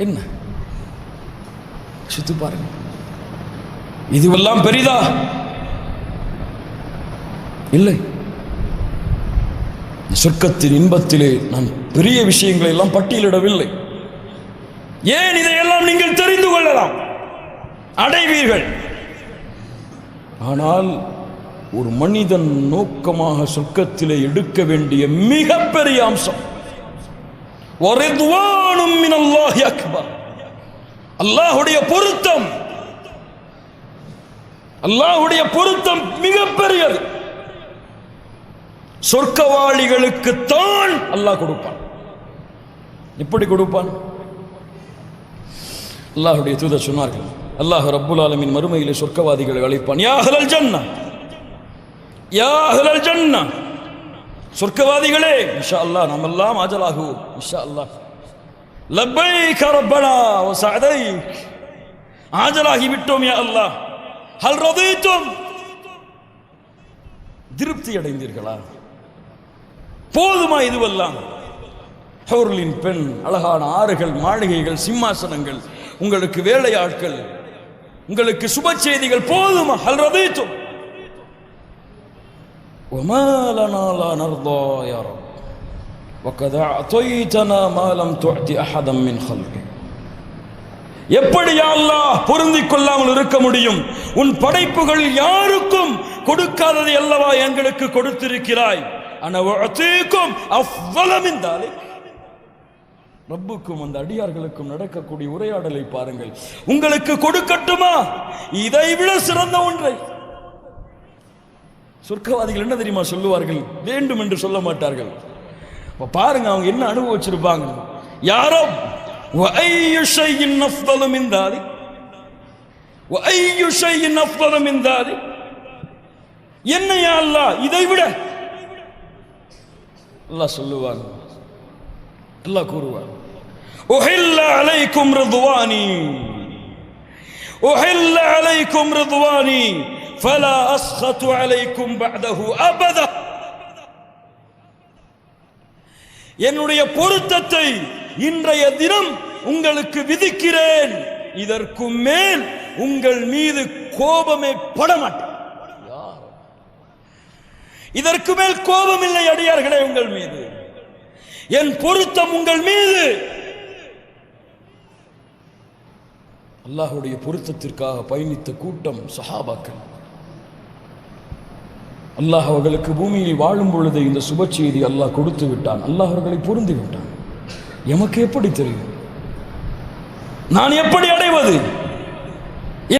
என்ன? சுத்து பாருங்க. இதுவெல்லாம் பெரிதா? இல்லை. சொர்க்கத்தின் இன்பத்திலே நான் பெரிய விஷயங்களை எல்லாம் பட்டியலிடவில்லை. ஏன் இதையெல்லாம் நீங்கள் தெரிந்து கொள்ளலாம்? அடைவீர்கள். ஆனால் ஒரு மனிதன் நோக்கமாக சொர்க்கத்திலே எடுக்க வேண்டிய மிகப்பெரிய அம்சம் அல்லாஹுடைய பொருத்தம். அல்லாஹுடைய பொருத்தம் மிகப்பெரியது. சொர்க்கவாளிகளுக்கு தான் அல்லாஹ் கொடுப்பான். எப்படி கொடுப்பான்? அல்லாஹுடைய தூதர் சொன்னார்கள் அல்லாஹ் ரப்புல் ஆலமின் மறுமையிலே சொர்க்கவாதிகளை அழைப்பான். யா அஹ்லல் ஜன்னா யா அஹ்லல் ஜன்னா. சொர்க்கவாதிகளே இஷா அல்லாஹ் நாம் எல்லாம் ஆஜலாகுவோம் இஷா அல்லாஹ் லப்பை கரப்பனா ஓ சதை ஆஜலாகி விட்டோம் யா அல்லாஹ். ஹல் ரதைத்தோம். திருப்தி அடைந்தீர்களா? போதுமா இதுவெல்லாம்? ஹவுர்லின் பெண் அழகான ஆறுகள் மாளிகைகள் சிம்மாசனங்கள் உங்களுக்கு வேலையாட்கள் உங்களுக்கு சுப செய்திகள் போதுமா? ஹல் ரதைத்தோம். وما لنا لا نرضى يا رب وقد أعطيتنا ما لم تعط أحدا من خلقك எப்படி யா அல்லாஹ் பொருந்திக் கொள்ளாமல் இருக்க முடியும் உன் படைப்புகள் யாருக்கும் கொடுக்காததை அல்லவா எங்களுக்கு கொடுத்திருக்கிறாய் அனவஅதீக்கும் அஃவல மின் தாலிக் ரப்புக்கும் அந்த அடியார்களுக்கும் நடக்கக்கூடிய உரையாடலை பாருங்கள் உங்களுக்கு கொடுக்கட்டுமா இதை விட சிறந்த ஒன்றை சொர்க்கவாதிகள் என்ன தெரியுமா சொல்லுவார்கள்? வேண்டும் என்று சொல்ல மாட்டார்கள். இப்போ பாருங்க அவங்க என்ன அனுபவிச்சிருப்பாங்க? யாரோ என்னையா அல்லா இதை விட எல்லாம் சொல்லுவாங்க. அல்லாஹ் கூறுவாங்க அலைக்கும் ரதுவானி أحل عليكم رضواني فلا أسخط عليكم بعده أبدا என்னுடைய பொருத்தத்தை இன்றைய தினம் உங்களுக்கு விதிக்கிறேன் இதற்கு மேல் உங்கள் மீது கோபமே படமாட்டேன் இதற்கு மேல் கோபம் இல்லை அடியார்களே உங்கள் மீது என் பொருத்தம் உங்கள் மீது அல்லாஹுடைய பொருத்தத்திற்காக பயணித்த கூட்டம் சஹாபாக்கள். அல்லாஹ் அவர்களுக்கு பூமியில் வாழும் பொழுது இந்த சுப செய்தி அல்லாஹ் கொடுத்து விட்டான். அல்லாஹ் அவர்களை பொருந்தி விட்டான். எமக்கு எப்படி தெரியும்? நான் எப்படி அடைவது?